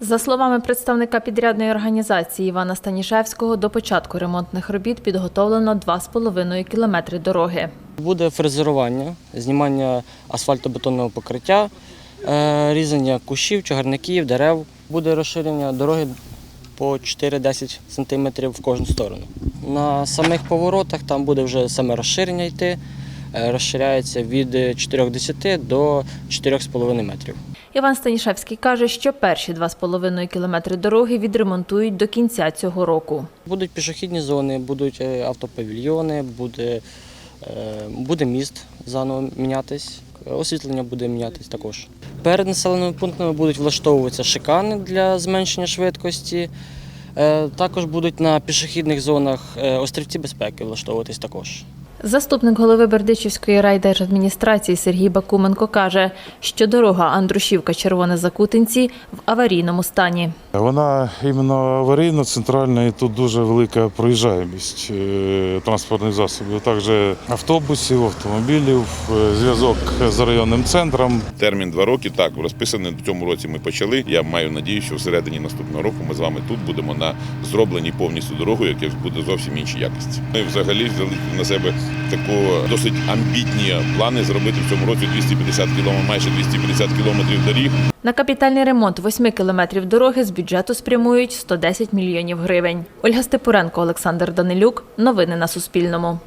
За словами представника підрядної організації Івана Станішевського, до початку ремонтних робіт підготовлено 2,5 кілометри дороги. Буде фрезерування, знімання асфальтобетонного покриття, е, різання кущів, чагарників, дерев. Буде розширення дороги по 4-10 см в кожну сторону. На самих поворотах там буде вже саме розширення йти. Е, Розширяється від 4,10 до 4,5 метрів. Іван Станішевський каже, що перші 2,5 кілометри дороги відремонтують до кінця цього року. Будуть пішохідні зони, будуть е, автопавільйони, буде, е, буде міст заново мінятись, освітлення буде мінятись також. Перед населеними пунктами будуть влаштовуватися шикани для зменшення швидкості. Е, Також будуть на пішохідних зонах острівці безпеки влаштовуватись також. Заступник голови Бердичівської райдержадміністрації Сергій Бакуменко каже, що дорога Андрушівка-Червоне Закутинці в аварійному стані. Вона іменно аварійно центральна і тут дуже велика проїжджаємість е, транспортних засобів, також автобусів, автомобілів, е, зв'язок з районним центром. Термін два роки так розписаний. В цьому році ми почали. Я маю надію, що всередині наступного року ми з вами тут будемо на зробленій повністю дорогу, яка буде зовсім іншій якості. Ми взагалі взяли на себе таку досить амбітні плани зробити в цьому році 250 кілометрів, майже 250 кілометрів доріг. На капітальний ремонт 8 кілометрів дороги з бюджету спрямують 110 мільйонів гривень. Ольга Степуренко, Олександр Данилюк. Новини на Суспільному.